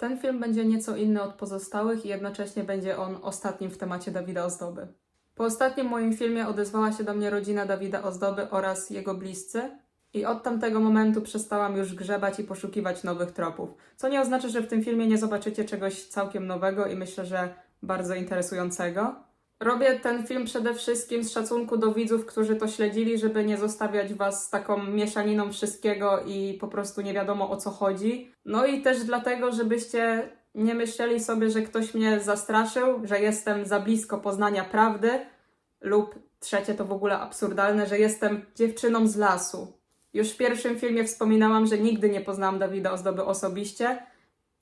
Ten film będzie nieco inny od pozostałych i jednocześnie będzie on ostatnim w temacie Dawida Ozdoby. Po ostatnim moim filmie odezwała się do mnie rodzina Dawida Ozdoby oraz jego bliscy i od tamtego momentu przestałam już grzebać i poszukiwać nowych tropów. Co nie oznacza, że w tym filmie nie zobaczycie czegoś całkiem nowego i myślę, że bardzo interesującego. Robię ten film przede wszystkim z szacunku do widzów, którzy to śledzili, żeby nie zostawiać was z taką mieszaniną wszystkiego i po prostu nie wiadomo o co chodzi. No i też dlatego, żebyście nie myśleli sobie, że ktoś mnie zastraszył, że jestem za blisko poznania prawdy, lub trzecie to w ogóle absurdalne, że jestem dziewczyną z lasu. Już w pierwszym filmie wspominałam, że nigdy nie poznałam Dawida Ozdoby osobiście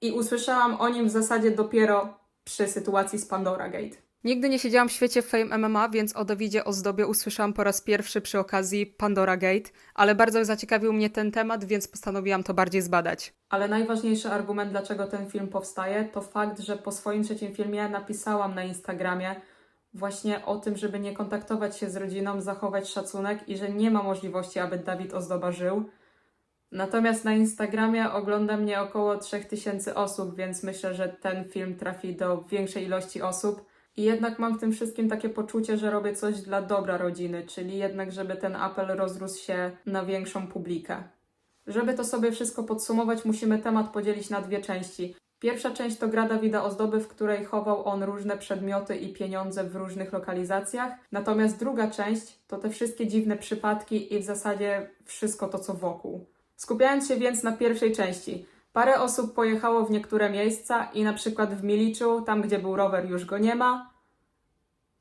i usłyszałam o nim w zasadzie dopiero przy sytuacji z Pandora Gate. Nigdy nie siedziałam w świecie Fame MMA, więc o Dawidzie Ozdobie usłyszałam po raz pierwszy przy okazji Pandora Gate, ale bardzo zaciekawił mnie ten temat, więc postanowiłam to bardziej zbadać. Ale najważniejszy argument, dlaczego ten film powstaje, to fakt, że po swoim trzecim filmie napisałam na Instagramie właśnie o tym, żeby nie kontaktować się z rodziną, zachować szacunek i że nie ma możliwości, aby Dawid Ozdoba żył. Natomiast na Instagramie ogląda mnie około 3000 osób, więc myślę, że ten film trafi do większej ilości osób. I jednak mam w tym wszystkim takie poczucie, że robię coś dla dobra rodziny, czyli jednak, żeby ten apel rozrósł się na większą publikę. Żeby to sobie wszystko podsumować, musimy temat podzielić na dwie części. Pierwsza część to gra Dawida Ozdoby, w której chował on różne przedmioty i pieniądze w różnych lokalizacjach. Natomiast druga część to te wszystkie dziwne przypadki i w zasadzie wszystko to, co wokół. Skupiając się więc na pierwszej części. Parę osób pojechało w niektóre miejsca i na przykład w Miliczu, tam gdzie był rower, już go nie ma.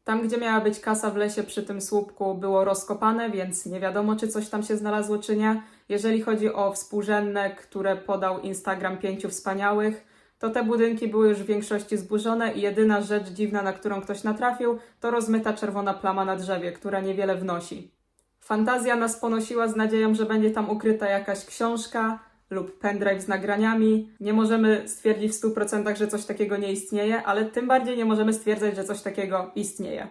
Tam, gdzie miała być kasa w lesie przy tym słupku, było rozkopane, więc nie wiadomo, czy coś tam się znalazło, czy nie. Jeżeli chodzi o współrzędne, które podał Instagram Pięciu Wspaniałych, to te budynki były już w większości zburzone i jedyna rzecz dziwna, na którą ktoś natrafił, to rozmyta czerwona plama na drzewie, która niewiele wnosi. Fantazja nas ponosiła z nadzieją, że będzie tam ukryta jakaś książka lub pendrive z nagraniami. Nie możemy stwierdzić w 100%, że coś takiego nie istnieje, ale tym bardziej nie możemy stwierdzać, że coś takiego istnieje.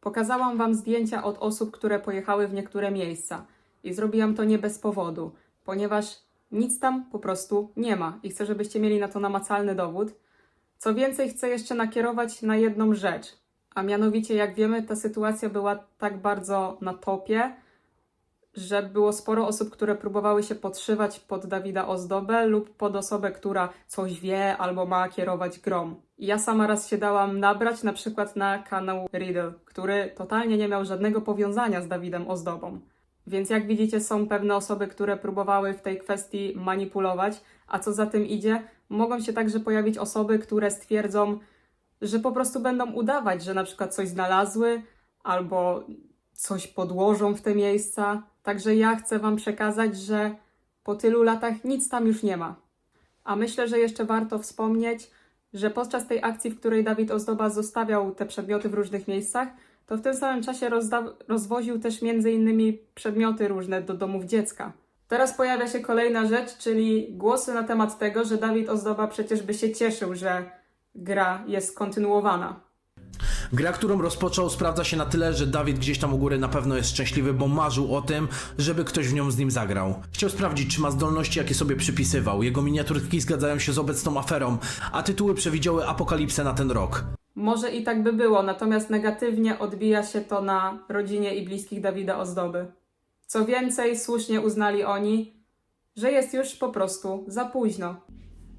Pokazałam Wam zdjęcia od osób, które pojechały w niektóre miejsca i zrobiłam to nie bez powodu, ponieważ nic tam po prostu nie ma i chcę, żebyście mieli na to namacalny dowód. Co więcej, chcę jeszcze nakierować na jedną rzecz, a mianowicie, jak wiemy, ta sytuacja była tak bardzo na topie, że było sporo osób, które próbowały się podszywać pod Dawida Ozdobę lub pod osobę, która coś wie albo ma kierować grom. Ja sama raz się dałam nabrać na przykład na kanał Riddle, który totalnie nie miał żadnego powiązania z Dawidem Ozdobą. Więc jak widzicie, są pewne osoby, które próbowały w tej kwestii manipulować, a co za tym idzie, mogą się także pojawić osoby, które stwierdzą, że po prostu będą udawać, że na przykład coś znalazły albo coś podłożą w te miejsca. Także ja chcę Wam przekazać, że po tylu latach nic tam już nie ma. A myślę, że jeszcze warto wspomnieć, że podczas tej akcji, w której Dawid Ozdoba zostawiał te przedmioty w różnych miejscach, to w tym samym czasie rozwoził też między innymi przedmioty różne do domów dziecka. Teraz pojawia się kolejna rzecz, czyli głosy na temat tego, że Dawid Ozdoba przecież by się cieszył, że gra jest kontynuowana. Gra, którą rozpoczął, sprawdza się na tyle, że Dawid gdzieś tam u góry na pewno jest szczęśliwy, bo marzył o tym, żeby ktoś w nią z nim zagrał. Chciał sprawdzić, czy ma zdolności, jakie sobie przypisywał. Jego miniaturki zgadzają się z obecną aferą, a tytuły przewidziały apokalipsę na ten rok. Może i tak by było, natomiast negatywnie odbija się to na rodzinie i bliskich Dawida Ozdoby. Co więcej, słusznie uznali oni, że jest już po prostu za późno.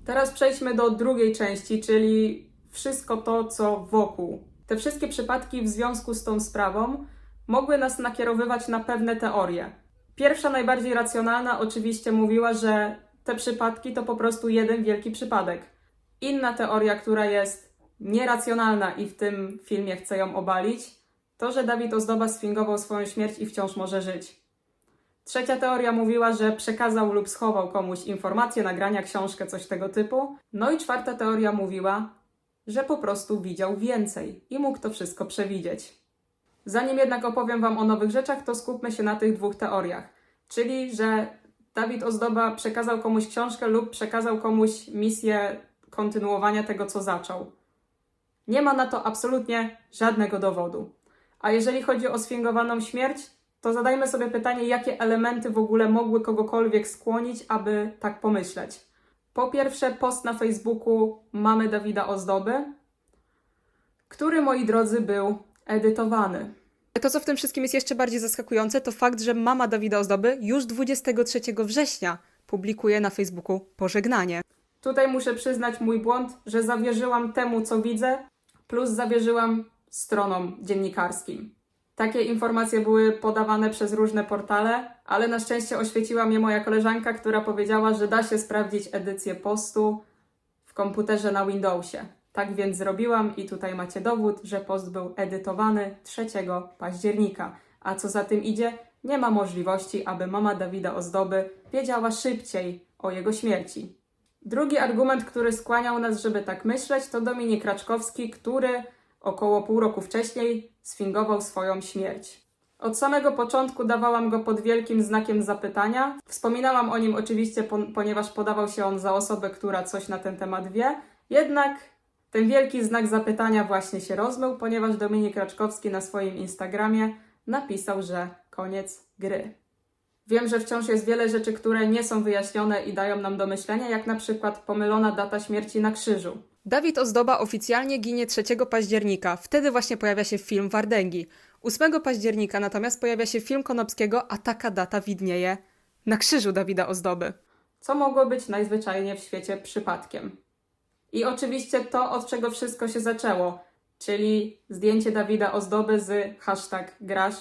Teraz przejdźmy do drugiej części, czyli wszystko to, co wokół. Te wszystkie przypadki w związku z tą sprawą mogły nas nakierowywać na pewne teorie. Pierwsza, najbardziej racjonalna, oczywiście mówiła, że te przypadki to po prostu jeden wielki przypadek. Inna teoria, która jest nieracjonalna i w tym filmie chcę ją obalić, to, że Dawid Ozdoba sfingował swoją śmierć i wciąż może żyć. Trzecia teoria mówiła, że przekazał lub schował komuś informacje, nagrania, książkę, coś tego typu. No i czwarta teoria mówiła, że po prostu widział więcej i mógł to wszystko przewidzieć. Zanim jednak opowiem Wam o nowych rzeczach, to skupmy się na tych dwóch teoriach. Czyli, że Dawid Ozdoba przekazał komuś książkę lub przekazał komuś misję kontynuowania tego, co zaczął. Nie ma na to absolutnie żadnego dowodu. A jeżeli chodzi o sfingowaną śmierć, to zadajmy sobie pytanie, jakie elementy w ogóle mogły kogokolwiek skłonić, aby tak pomyśleć. Po pierwsze, post na Facebooku mamy Dawida Ozdoby, który, moi drodzy, był edytowany. To, co w tym wszystkim jest jeszcze bardziej zaskakujące, to fakt, że mama Dawida Ozdoby już 23 września publikuje na Facebooku pożegnanie. Tutaj muszę przyznać mój błąd, że zawierzyłam temu, co widzę, plus zawierzyłam stronom dziennikarskim. Takie informacje były podawane przez różne portale, ale na szczęście oświeciła mnie moja koleżanka, która powiedziała, że da się sprawdzić edycję postu w komputerze na Windowsie. Tak więc zrobiłam i tutaj macie dowód, że post był edytowany 3 października. A co za tym idzie, nie ma możliwości, aby mama Dawida Ozdoby wiedziała szybciej o jego śmierci. Drugi argument, który skłaniał nas, żeby tak myśleć, to Dominik Raczkowski, który około pół roku wcześniej sfingował swoją śmierć. Od samego początku dawałam go pod wielkim znakiem zapytania. Wspominałam o nim oczywiście, po, ponieważ podawał się on za osobę, która coś na ten temat wie. Jednak ten wielki znak zapytania właśnie się rozmył, ponieważ Dominik Raczkowski na swoim Instagramie napisał, że koniec gry. Wiem, że wciąż jest wiele rzeczy, które nie są wyjaśnione i dają nam do myślenia, jak na przykład pomylona data śmierci na krzyżu. Dawid Ozdoba oficjalnie ginie 3 października. Wtedy właśnie pojawia się film Wardęgi. 8 października natomiast pojawia się film Konopskiego, a taka data widnieje na krzyżu Dawida Ozdoby. Co mogło być najzwyczajniej w świecie przypadkiem. I oczywiście to, od czego wszystko się zaczęło, czyli zdjęcie Dawida Ozdoby z hashtag grasz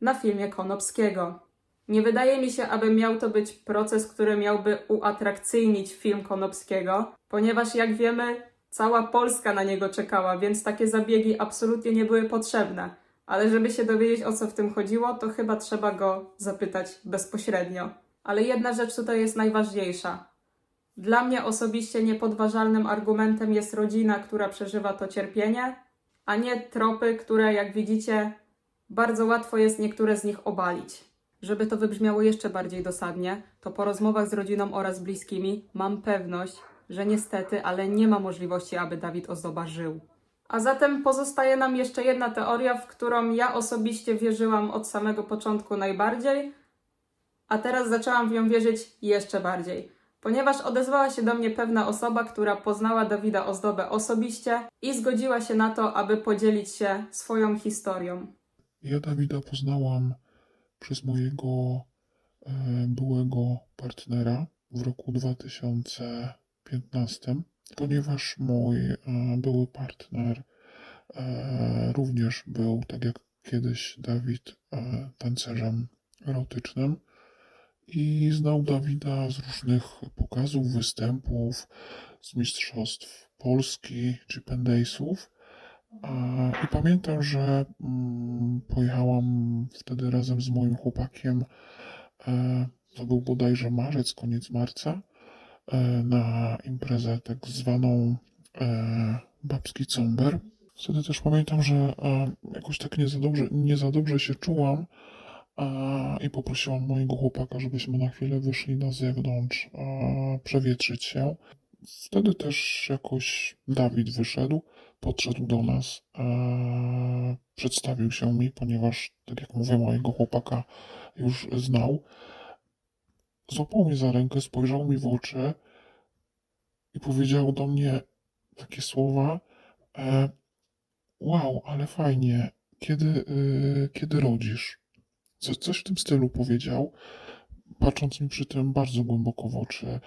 na filmie Konopskiego. Nie wydaje mi się, aby miał to być proces, który miałby uatrakcyjnić film Konopskiego, ponieważ jak wiemy, cała Polska na niego czekała, więc takie zabiegi absolutnie nie były potrzebne. Ale żeby się dowiedzieć o co w tym chodziło, to chyba trzeba go zapytać bezpośrednio. Ale jedna rzecz tutaj jest najważniejsza. Dla mnie osobiście niepodważalnym argumentem jest rodzina, która przeżywa to cierpienie, a nie tropy, które, jak widzicie, bardzo łatwo jest niektóre z nich obalić. Żeby to wybrzmiało jeszcze bardziej dosadnie, to po rozmowach z rodziną oraz bliskimi mam pewność, że niestety, ale nie ma możliwości, aby Dawid Ozdoba żył. A zatem pozostaje nam jeszcze jedna teoria, w którą ja osobiście wierzyłam od samego początku najbardziej, a teraz zaczęłam w nią wierzyć jeszcze bardziej, ponieważ odezwała się do mnie pewna osoba, która poznała Dawida Ozdobę osobiście i zgodziła się na to, aby podzielić się swoją historią. Ja Dawida poznałam przez mojego e, byłego partnera w roku 2015, ponieważ mój e, były partner e, również był, tak jak kiedyś Dawid, e, tancerzem erotycznym i znał Dawida z różnych pokazów, występów, z mistrzostw Polski czy Pendaysów. A, I pamiętam, że mm, pojechałam wtedy razem z moim chłopakiem, to był bodajże marzec, koniec marca, na imprezę tak zwaną e, Babski Comber. Wtedy też pamiętam, że e, jakoś tak nie za dobrze, nie za dobrze się czułam i poprosiłam mojego chłopaka, żebyśmy na chwilę wyszli na zewnątrz, przewietrzyć się. Wtedy też jakoś Dawid wyszedł podszedł do nas, e, przedstawił się mi, ponieważ, tak jak mówię, mojego chłopaka już znał. Złapał mnie za rękę, spojrzał mi w oczy i powiedział do mnie takie słowa: e, Wow, ale fajnie, kiedy, e, kiedy rodzisz? Co, coś w tym stylu powiedział, patrząc mi przy tym bardzo głęboko w oczy.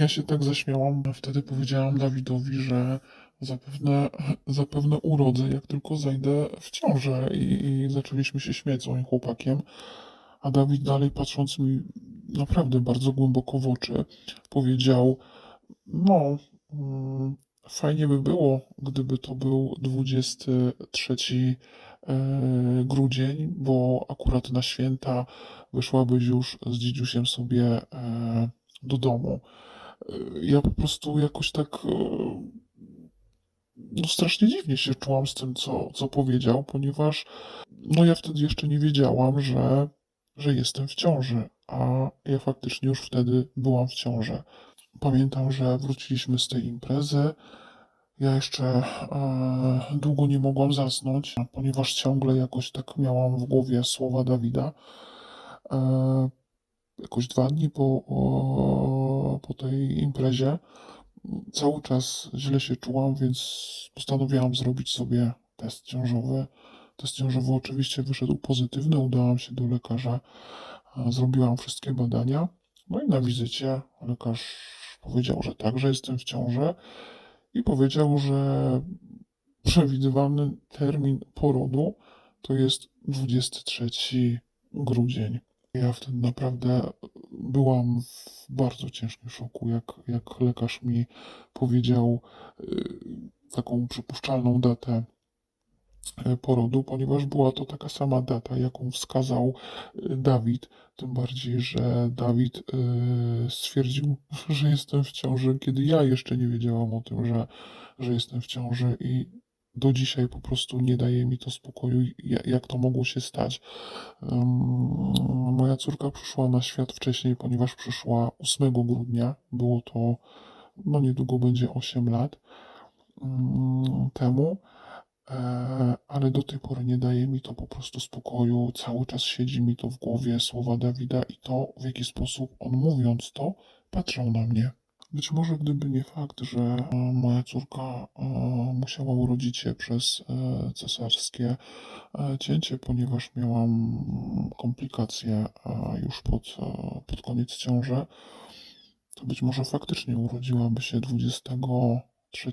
Ja się tak zaśmiałam, wtedy powiedziałam Dawidowi, że zapewne, zapewne urodzę, jak tylko zajdę w ciążę. I, I zaczęliśmy się śmiać z moim chłopakiem. A Dawid dalej patrząc mi naprawdę bardzo głęboko w oczy, powiedział: No, mm, fajnie by było, gdyby to był 23 e, grudzień, bo akurat na święta wyszłabyś już z dzidziusiem sobie e, do domu. E, Ja po prostu jakoś tak no strasznie dziwnie się czułam z tym, co, co powiedział, ponieważ no ja wtedy jeszcze nie wiedziałam, że, że jestem w ciąży, a ja faktycznie już wtedy byłam w ciąży. Pamiętam, że wróciliśmy z tej imprezy. Ja jeszcze e, długo nie mogłam zasnąć, ponieważ ciągle jakoś tak miałam w głowie słowa Dawida. E, jakoś dwa dni po, o, po tej imprezie. Cały czas źle się czułam, więc postanowiłam zrobić sobie test ciążowy. Test ciążowy oczywiście wyszedł pozytywny, udałam się do lekarza, zrobiłam wszystkie badania. No i na wizycie lekarz powiedział, że tak, że jestem w ciąży i powiedział, że przewidywany termin porodu to jest 23 grudzień. Ja wtedy naprawdę byłam w bardzo ciężkim szoku, jak, jak lekarz mi powiedział y, taką przypuszczalną datę porodu, ponieważ była to taka sama data, jaką wskazał y, Dawid. Tym bardziej, że Dawid y, stwierdził, że jestem w ciąży, kiedy ja jeszcze nie wiedziałam o tym, że, że jestem w ciąży i do dzisiaj po prostu nie daje mi to spokoju, ja- jak to mogło się stać. Moja córka przyszła na świat wcześniej, ponieważ przyszła 8 grudnia. Było to, no niedługo będzie 8 lat temu, E, ale do tej pory nie daje mi to po prostu spokoju. Cały czas siedzi mi to w głowie, słowa Dawida i to, w jaki sposób on mówiąc to, patrzał na mnie. Być może gdyby nie fakt, że e, moja córka e, musiała urodzić się przez e, cesarskie e, cięcie, ponieważ miałam komplikacje e, już pod, e, pod koniec ciąży, to być może faktycznie urodziłaby się 23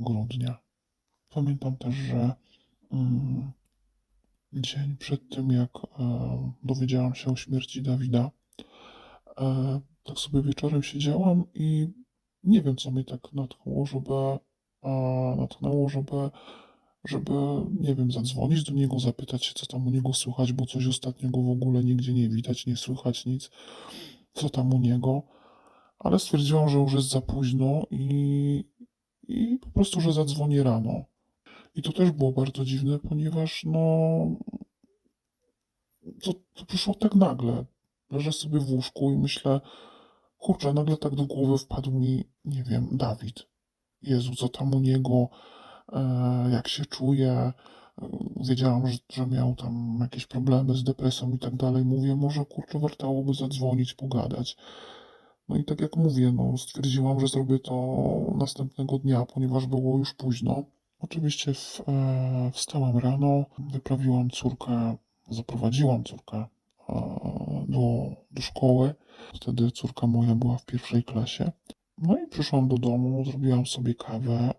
grudnia. Pamiętam też, że mm, dzień przed tym, jak e, dowiedziałam się o śmierci Dawida, e, tak sobie wieczorem siedziałam i nie wiem, co mnie tak natchnęło, żeby, e, natchnęło, żeby, żeby, nie wiem, zadzwonić do niego, zapytać się, co tam u niego słychać, bo coś ostatniego w ogóle nigdzie nie widać, nie słychać nic, co tam u niego. Ale stwierdziłam, że już jest za późno i, i po prostu, że zadzwonię rano. I to też było bardzo dziwne, ponieważ no to, to przyszło tak nagle. Leżę sobie w łóżku i myślę, kurczę, nagle tak do głowy wpadł mi, nie wiem, Dawid. Jezu, co tam u niego, e, jak się czuje. E, Wiedziałam, że, że miał tam jakieś problemy z depresją i tak dalej. Mówię, może kurczę, wartałoby zadzwonić, pogadać. No i tak jak mówię, no, stwierdziłam, że zrobię to następnego dnia, ponieważ było już późno. Oczywiście w, e, wstałam rano, wyprawiłam córkę, zaprowadziłam córkę e, do, do szkoły. Wtedy córka moja była w pierwszej klasie. No i przyszłam do domu, zrobiłam sobie kawę,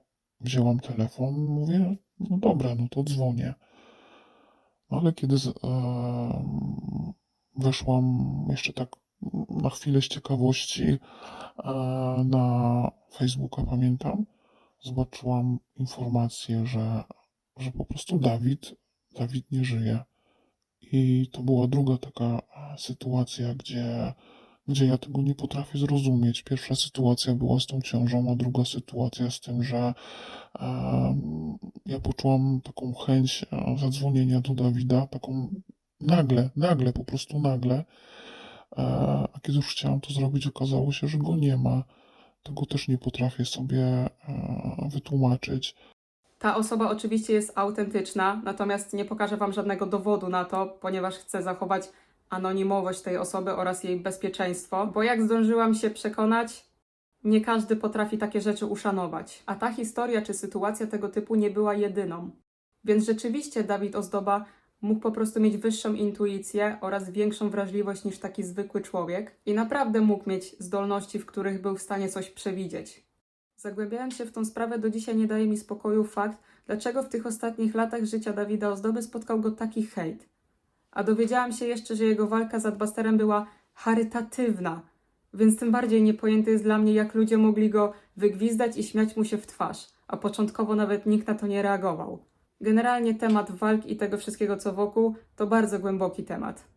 wzięłam telefon, mówię, no dobra, no to dzwonię. No ale kiedy z, e, weszłam jeszcze tak na chwilę z ciekawości e, na Facebooka, pamiętam, zobaczyłam informację, że, że po prostu Dawid, Dawid nie żyje. I to była druga taka e, sytuacja, gdzie, gdzie ja tego nie potrafię zrozumieć. Pierwsza sytuacja była z tą ciążą, a druga sytuacja z tym, że ja poczułam taką chęć e, zadzwonienia do Dawida, taką nagle, nagle, po prostu nagle. E, A kiedy już chciałam to zrobić, okazało się, że go nie ma. Tego też nie potrafię sobie e, wytłumaczyć. Ta osoba oczywiście jest autentyczna, natomiast nie pokażę Wam żadnego dowodu na to, ponieważ chcę zachować anonimowość tej osoby oraz jej bezpieczeństwo, bo jak zdążyłam się przekonać, nie każdy potrafi takie rzeczy uszanować. A ta historia czy sytuacja tego typu nie była jedyną. Więc rzeczywiście Dawid Ozdoba mógł po prostu mieć wyższą intuicję oraz większą wrażliwość niż taki zwykły człowiek i naprawdę mógł mieć zdolności, w których był w stanie coś przewidzieć. Zagłębiając się w tą sprawę, do dzisiaj nie daje mi spokoju fakt, dlaczego w tych ostatnich latach życia Dawida Ozdoby spotkał go taki hejt. A dowiedziałam się jeszcze, że jego walka z Adbasterem była charytatywna, więc tym bardziej niepojęte jest dla mnie, jak ludzie mogli go wygwizdać i śmiać mu się w twarz, a początkowo nawet nikt na to nie reagował. Generalnie temat walk i tego wszystkiego, co wokół, to bardzo głęboki temat.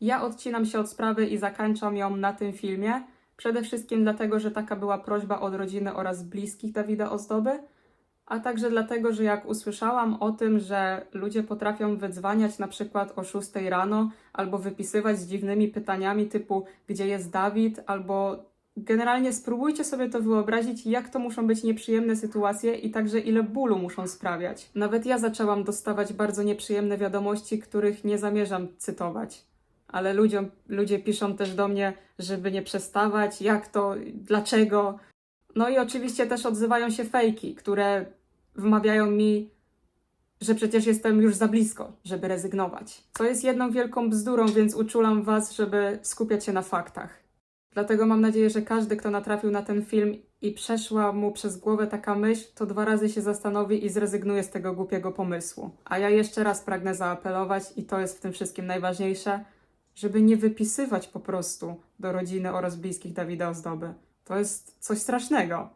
Ja odcinam się od sprawy i zakończam ją na tym filmie, Przede wszystkim dlatego, że taka była prośba od rodziny oraz bliskich Dawida Ozdoby, a także dlatego, że jak usłyszałam o tym, że ludzie potrafią wydzwaniać na przykład o 6 rano albo wypisywać z dziwnymi pytaniami typu gdzie jest Dawid, albo generalnie spróbujcie sobie to wyobrazić, jak to muszą być nieprzyjemne sytuacje i także ile bólu muszą sprawiać. Nawet ja zaczęłam dostawać bardzo nieprzyjemne wiadomości, których nie zamierzam cytować. ale ludziom, ludzie piszą też do mnie, żeby nie przestawać, jak to, dlaczego. No i oczywiście też odzywają się fejki, które wmawiają mi, że przecież jestem już za blisko, żeby rezygnować. Co jest jedną wielką bzdurą, więc uczulam Was, żeby skupiać się na faktach. Dlatego mam nadzieję, że każdy, kto natrafił na ten film i przeszła mu przez głowę taka myśl, to dwa razy się zastanowi i zrezygnuje z tego głupiego pomysłu. A ja jeszcze raz pragnę zaapelować, i to jest w tym wszystkim najważniejsze, żeby nie wypisywać po prostu do rodziny oraz bliskich Dawida Ozdoby. To jest coś strasznego.